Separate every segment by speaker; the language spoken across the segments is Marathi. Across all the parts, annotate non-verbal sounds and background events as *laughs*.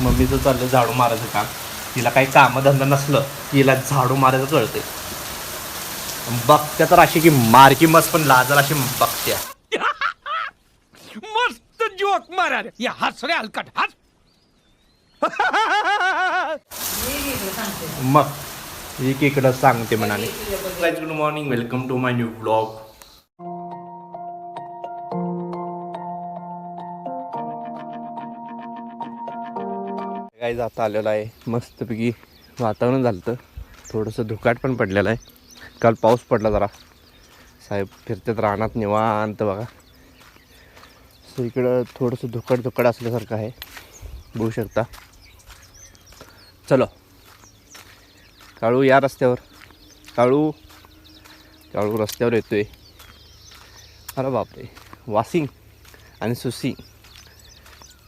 Speaker 1: मम्मीचं चाललं झाडू मारायचं काम तिला काही कामधंदा नसलं हिला झाडू मारायचं कळते बघत्या तर अशी की मारकी मस्त पण लाजल अशी बघत्या.
Speaker 2: मस्त जोक मारा रे. या हस रे हलकट हस.
Speaker 1: मग एक इकडं सांगते म्हणाले good morning welcome to my new blog काय जाता आलेलं आहे. मस्तपैकी वातावरण झालं होतं थोडंसं धुकाट पण पडलेलं आहे. काल पाऊस पडला जरा. साहेब फिरतात रानात निवांत बघा. सो इकडं थोडंसं धुकट धुकट असल्यासारखं आहे. बघू शकता. चलो. काळू या रस्त्यावर. काळू. काळू रस्त्यावर येतोय. अरे बापरे. वासिंग आणि सुसिंग.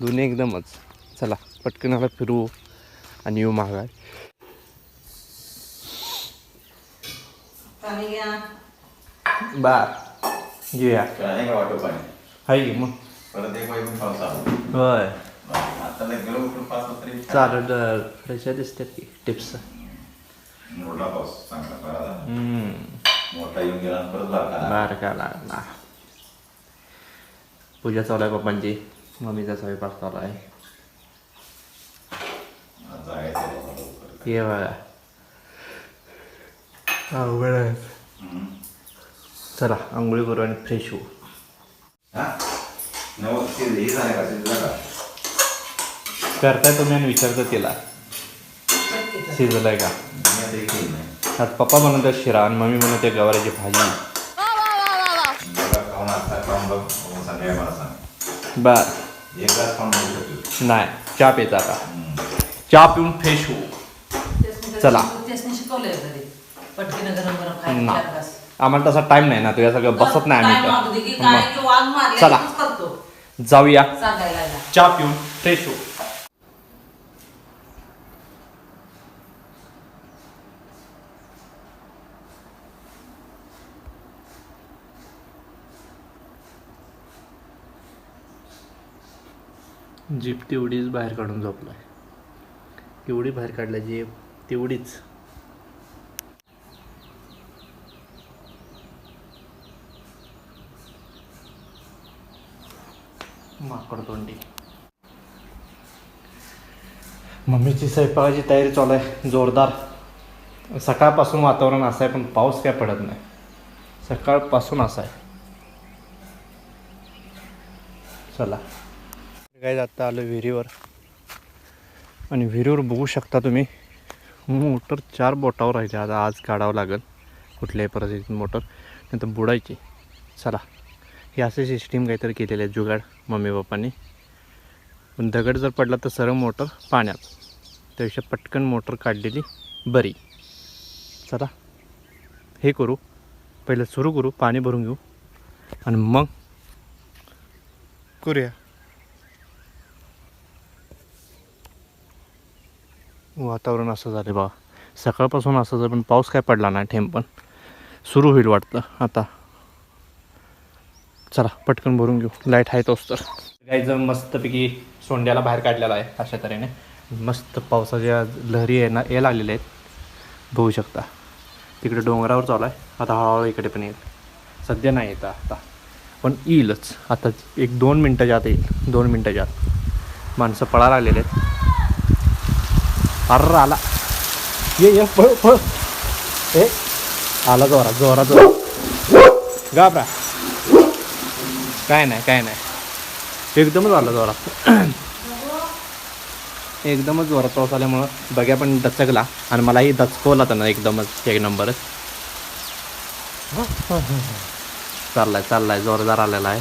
Speaker 1: दोन्ही एकदमच. चला पटकन आला फिरू आणि येऊ महागाय बार घेऊया.
Speaker 3: आहे का वाटो पाणी?
Speaker 1: हाय मग?
Speaker 3: परत एक वाजून पाऊस आला
Speaker 1: होय.
Speaker 3: आता नाही गेलो उठून पाच वाजता तरी.
Speaker 1: चालत फ्रेश दिसतात की टिप्स.
Speaker 3: मोठा पाऊस चांगला बरा झाला. मोठा येऊन गेला आणि परत बारका
Speaker 1: बार का लागला पूजा चालू आहे पप्पांची. मम्मीचा स्वयंपाक चालू आहे.
Speaker 3: जायचं.
Speaker 1: ये चला आंघोळी करू फ्रेश
Speaker 3: हो?
Speaker 1: करताय तुम्ही आणि विचारता शिजलाय का? आज पप्पा म्हणत शिरा आणि मम्मी म्हणते गवारीची भाजी. बर. नाही चहा पिता आता. चहा पिऊन फ्रेश होऊ. चला. आम्हाला तसा टाइम नाही ना तुझ्या सगळं बसत नाही आम्ही चला. जाऊया. चहा पिऊन फ्रेश होऊ. जीप तेवढीच बाहेर काढून झोपलाय. केवढी बाहेर काढल्याची जीप तेवढीच. माकड तोंडी. मम्मीची स्वयंपाकाची तयारी चालू आहे जोरदार. सकाळपासून वातावरण असं आहे पण पाऊस काय पडत नाही. सकाळपासून असं आहे. चला. काय जाता आलो विहिरीवर. आणि विहिरीवर बघू शकता तुम्ही. मोटर चार बोटावर राहिले. आता आज काढावं लागेल. कुठल्याही परिस्थितीत मोटर. नंतर बुडायची. चला. ही असे सिस्टीम काहीतरी केलेले आहे. जुगाड. मम्मी पप्पांनी. पण दगड जर पडला तर सरळ मोटर पाण्यात. त्यापेक्षा पटकन मोटर काढलेली बरी. चला. हे करू. पहिलं सुरू करू. पाणी भरून घेऊ. आणि मग? करूया. वातावरण असं झालं बा. सकाळपासून असं झालं पण पाऊस काय पडला नाही थेंब पण. सुरू होईल वाटतं आता. चला पटकन भरून घेऊ. लाइट आहे तोच तर. गाईचं मस्तपैकी सोंड्याला बाहेर काढलेला आहे अशा तऱ्हेने. मस्त पावसाच्या लहरी आहे ना यायला आलेल्या आहेत. बघू शकता. तिकडे डोंगरावर चालू आहे. आता हळूहळू इकडे पण येईल. सध्या नाही येतं आता. पण येईलच. आता एक दोन मिनटाच्या आत येईल. दोन मिनटाच्या आत माणसं पळा लागलेले आहेत. अर आला ये ये पळ पळ ए आला जोरा जोरा जोरा घाबरा काय नाही काय नाही एकदमच आला जोरात एकदमच जोरात पाऊस आल्यामुळं बघ्या पण दचकला आणि मलाही दचकवला त्यांना एकदमच एक नंबरच चाललाय चाललाय जोरदार आलेला आहे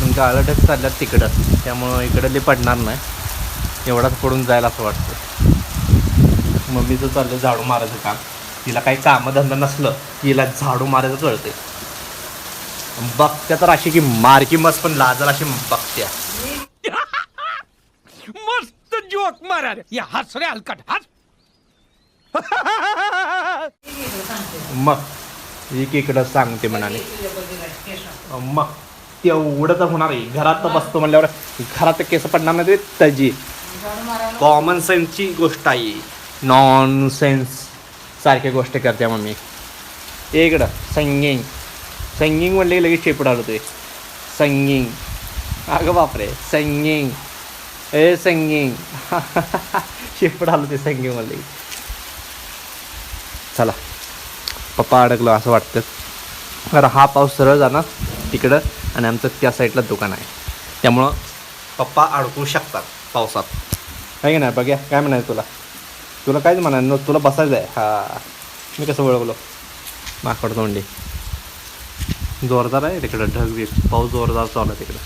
Speaker 1: मग गाळटच चालल्यात तिकडं. त्यामुळं इकडं ते पडणार नाही. एवढाच पडून जायला असं वाटतं मम्मीचं चाललं झाडू मारायचं काम. तिला काही कामधंदा नसलं हिला झाडू मारायचं कळते बघत्या तर अशी की मारकी मस्त पण लाजल अशी बघत्या.
Speaker 2: मस्त जोक मारा या हस रे हलकट हस.
Speaker 1: मग एक इकडं सांगते म्हणाले. मग. तेवढं तर होणार आहे. घरात बसतो म्हणल्यावर घरात केस पडणार नाही ते कॉमन सेन्सची गोष्ट आहे. नॉन सेन्स सारख्या गोष्टी करते मम्मी. इकडं संगिंग संगिंग म्हणले की लगेच शेपड आलो ते. संगिंग अगं बापरे संगिंग ए संगिंग शेपड आलो ते संगिंग म्हणले की. चला. पप्पा अडकलो असं वाटतं. कारण हा पाऊस सरळ जाणार. तिकडं आणि आमचं त्या साईडला दुकान आहे. त्यामुळं पप्पा अडकू शकतात पावसात. आहे की नाही? बघ्या. काय म्हणायचं तुला? तुला कायच म्हणाय तुला बसायचं आहे. हा. मी कसं ओळखलो माकड तोंडी. जोरदार आहे तिकडं. ढग पाऊस जोरदार चालू आहे तिकडं.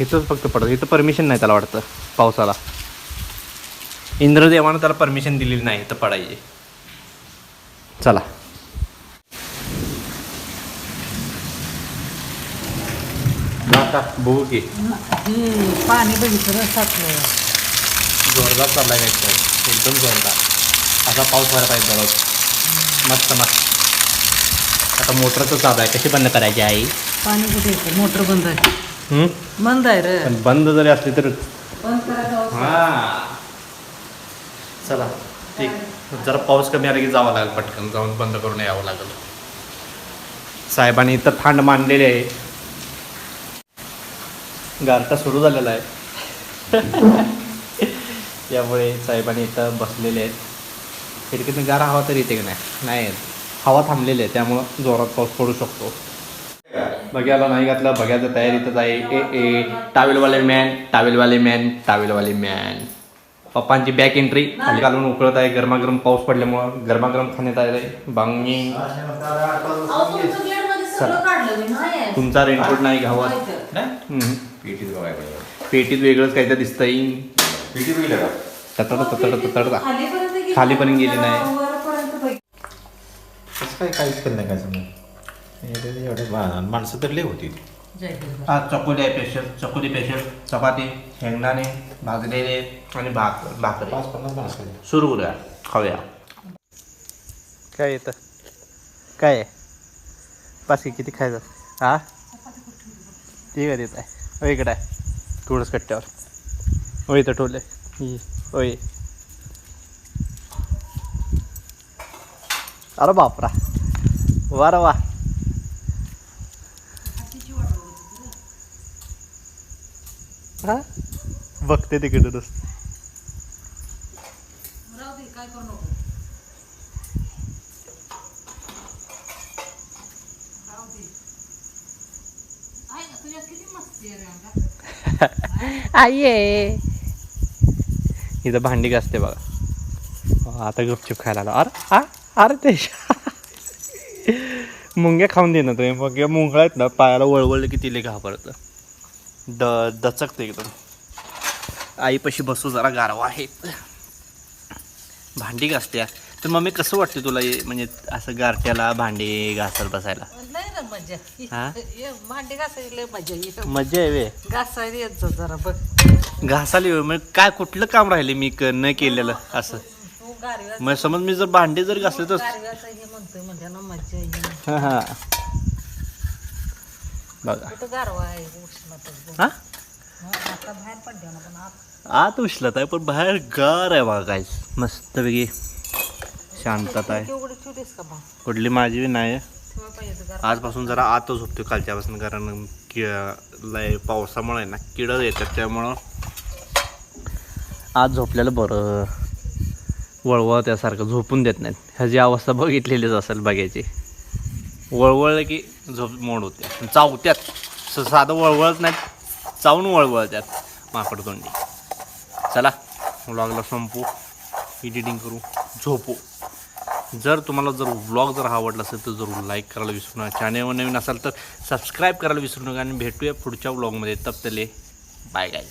Speaker 1: इथंच फक्त पडत. इथं परमिशन नाही त्याला वाटतं पावसाला. इंद्रदेवानं त्याला परमिशन दिलेली नाही. इथं पडायची. चला. आता बघू की.
Speaker 4: पाणी बघितलं साचलं
Speaker 1: जोरदार काय तर एकदम जोरदार. असा पाऊस व्हायला पाहिजे दररोज. मस्त मस्त. आता मोटरचं चालू आहे. कशी बंद करायची आई?
Speaker 4: पाणी कुठे येतं? मोटर बंद आहे? बंद आहे रे.
Speaker 1: पण बंद जरी असली तर हा. चला ठीक. जरा पाऊस कमी आला की जावं लागेल पटकन. जाऊन बंद करून यावं लागेल. साहेबांनी इथं थांड मांडलेली आहे. गारठा सुरू झालेला आहे. *laughs* यामुळे साहेबांनी इथं बसलेले आहेत. खिडकीतून गार हवा तर येते की नाही? नाही येत. हवा थांबलेली आहे त्यामुळं जोरात पाऊस पडू शकतो. बघ्याला नाही घातलं बघ्याचं तयारीतच आहे. ए ए टावेलवाले मॅन टावेलवाले मॅन टावेलवाले मॅन पप्पांची बॅक एंट्री खाली घालून उकळत आहे. गरमागरम पाऊस पडल्यामुळं गरमागरम खाण्यात आलेलं आहे. बांगी तुमचा रेनकोट नाही घावत हम्म.
Speaker 3: पेटीत बघायला पाहिजे.
Speaker 1: पेटीत वेगळंच काहीतरी दिसतंय.
Speaker 3: पेटीत बघितलं का?
Speaker 1: ततड ततड ततड. खालीपर्यंत गेली नाही
Speaker 3: काय काहीच केलं नाही काय समजा? एवढे माणसं तर लय होती.
Speaker 1: आज चकोली आहे स्पेशल चकोली स्पेशल चपाती शेंगदाणे भाजलेले आणि भाक भाकरी.
Speaker 3: पाच पन्नास माणसं.
Speaker 1: सुरू करूया. खाऊया. काय येतं? काय आहे? पाच किती खायचं? हा? ठीक आहे देत आहे. हो इकडे आहे. थोडंच कट्ट्यावर. हो इथं ठेवलं होय अरे बापरा. वा वा. हा? बघते तिकडे आई आहे इथं भांडी घासते बघा आता गुपचूप खायला आलो अरे आ अरे ते मुंग्या खाऊन दे ना तुम्ही मग मुंगळा आहेत ना पायाला वळवळलं की तिले घाबरतं द दचकते एकदम आईपाशी बसू जरा गारवा आहे भांडी घासत्या तर मम्मी कसं वाटतं तुला हे म्हणजे असं गारट्याला भांडी घासत बसायला?
Speaker 4: नाही ना मजा.
Speaker 1: हा?
Speaker 4: ये, भांडी घासायची लय मजा ये
Speaker 1: मजा आहे वे
Speaker 4: घासायला येत जा जरा बघ.
Speaker 1: घासाली वेळ म्हणजे काय कुठलं काम राहिले मी क- न केलेलं असं?
Speaker 4: तू
Speaker 1: मग समज मी जर भांडी जर घासले तर
Speaker 4: म्हणतोय म्हणजे ना मजा येईल
Speaker 1: हा हा. बघा.
Speaker 4: कुठं गारवा आहे उष्णता
Speaker 1: हा?
Speaker 4: आता बाहेर पडल्या ना पण आत.
Speaker 1: आत उचलत आहे पण बाहेर गार आहे बघा काय मस्तपैकी शांतता आहे. कुठली माझी बी नाही. आहे. आजपासून जरा आत झोपतो कालच्यापासून कारण कि लय पावसामुळे ना किड येतात त्यामुळं आज झोपलेलं बरं. वळवळ त्यासारखं झोपून देत नाहीत. ह्याची अवस्था बघितलेलीच असेल बघायची. वळवळलं की झोप मोड होते. चावत्यात. साधं वळवळत नाहीत चावून वळवळत्यात माकड तोंडी चला व्लॉगला संपू. एडिटिंग करू. झोपू. जर तुम्हाला जर व्लॉग जर आवडला असेल तर जरूर लाईक करायला विसरू नका. चॅनेलवर नवीन असाल तर सबस्क्राईब करायला विसरू नका आणि भेटूया पुढच्या व्लॉगमध्ये तपतले बाय गाईज